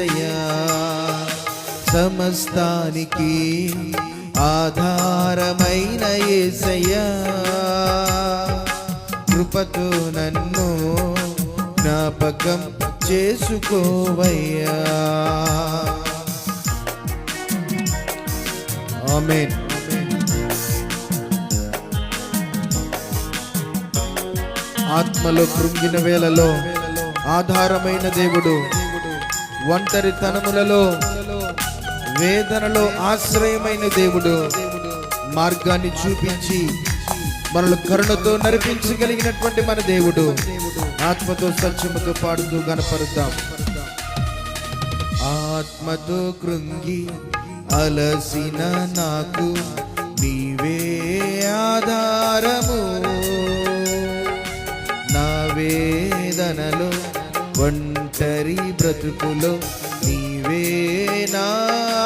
ఏసయ్యా సమస్తానికి ఆధారమైన ఏసయ్యా. కృపతో నన్ను జ్ఞాపకం చేసుకోవయ్యా. ఆమేన్. ఆత్మలో కృంగిన వేళలో ఆధారమైన దేవుడు ఒంటరితనములలో వేదనలో ఆశ్రయమైన దేవుడు. మార్గాన్ని చూపించి మనల్ని కరుణతో నడిపించగలిగినటువంటి మన దేవుడు. ఆత్మతో సత్యముతో పాడుతూ గనపరుద్దాం. ఆత్మతో కృంగి అలసిన నాకు నీవే ఆధారము. నా వేదనలో ఒంటరి బ్రతుకులో నీవే నా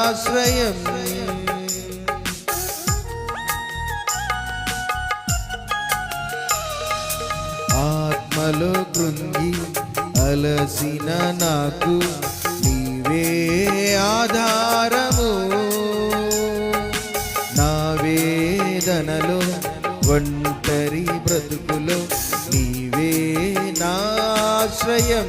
ఆశ్రయం. ఆత్మలో కృంగి అలసిన నాకు నీవే ఆధారము. నా వేదనలో ఒంటరి బ్రతుకులో నీవే నా ఆశ్రయం.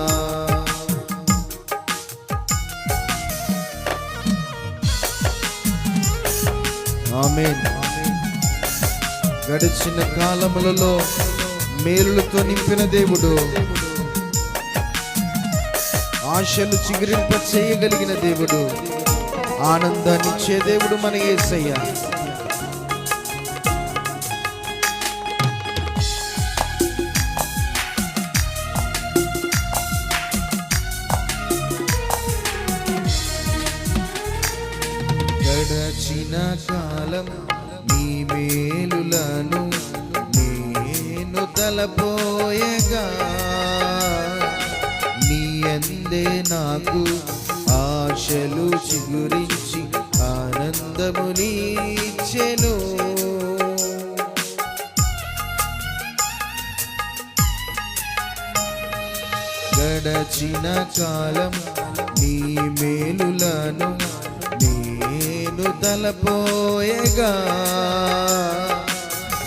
ఆమేన్. గడిచిన కాలములలో మేలులతో నింపిన దేవుడు. ఆశలు చిగురింప చేయగలిగిన దేవుడు. ఆనందాన్నిచ్చే దేవుడు మన యేసయ్య కాలం నీ మేలులను నేను తలపోయగా. నీ అందే నాకు ఆశలు చిగురించి ఆనందము నీచెను. గడచిన కాలం తలపోయగా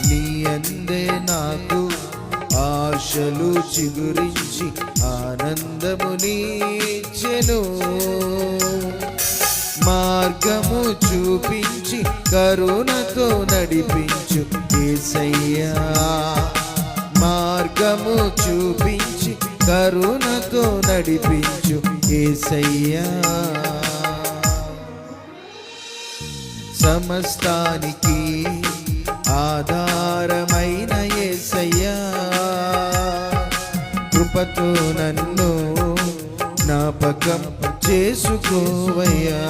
నీ అందే నాకు ఆశలు చిగురించి ఆనందము నీచెను. మార్గము చూపించి కరుణతో నడిపించు ఏసయ్యా. మార్గము చూపించి కరుణతో నడిపించు ఏసయ్యా. సమస్తానికి ఆధారమైన ఏసయ్యా. కృపతో నన్ను జ్ఞాపకం చేసుకోవయ్యా.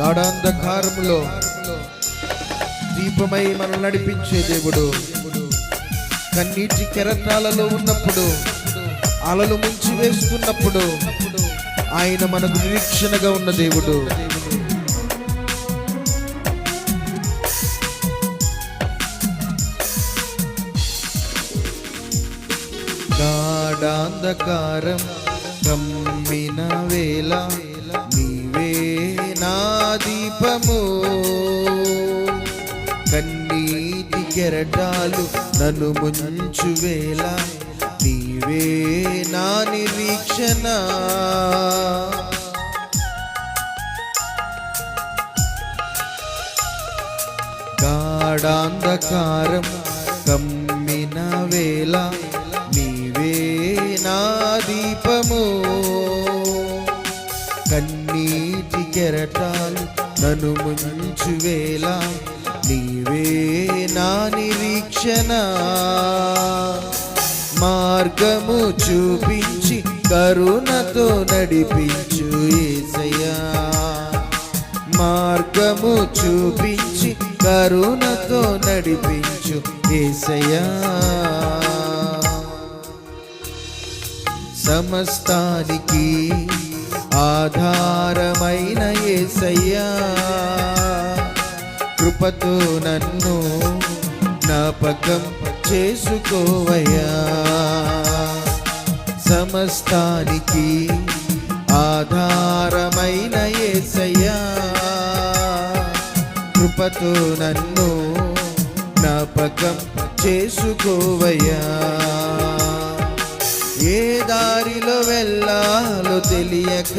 గాఢాంధకారములో దీపమై మనం నడిపించే దేవుడు. కన్నీటి కెరటాలలో ఉన్నప్పుడు అలలు ముంచి వేస్తున్నప్పుడు ఆయన మనకు నిరీక్షణగా ఉన్న దేవుడు. గాఢాంధకారం కమ్మిన వేళ నీవే నా దీపము. కెరటాలు నన్ను ముంచు నీవే నా నిరీక్షణ. గాఢాంధకారం కమ్మిన వేళ నీవే నా దీపము. కన్నీటి కెరటాలు నన్ను ముంచు నీవే నా నిరీక్షణ. మార్గము చూపించి కరుణతో నడిపించు ఏసయ్యా. మార్గము చూపించి కరుణతో నడిపించు ఏసయ్యా. సమస్తానికి ఆధారమైన ఏసయ్యా. కృపతో నన్ను జ్ఞాపకం చేసుకోవయ్యా. సమస్తానికి ఆధారమైన ఏసయ్యా. కృపతో నన్ను జ్ఞాపకం చేసుకోవయ్యా. ఏ దారిలో వెళ్ళాలో తెలియక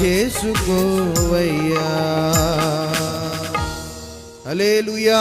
చేసుకోవయ్యా. అలేలుయా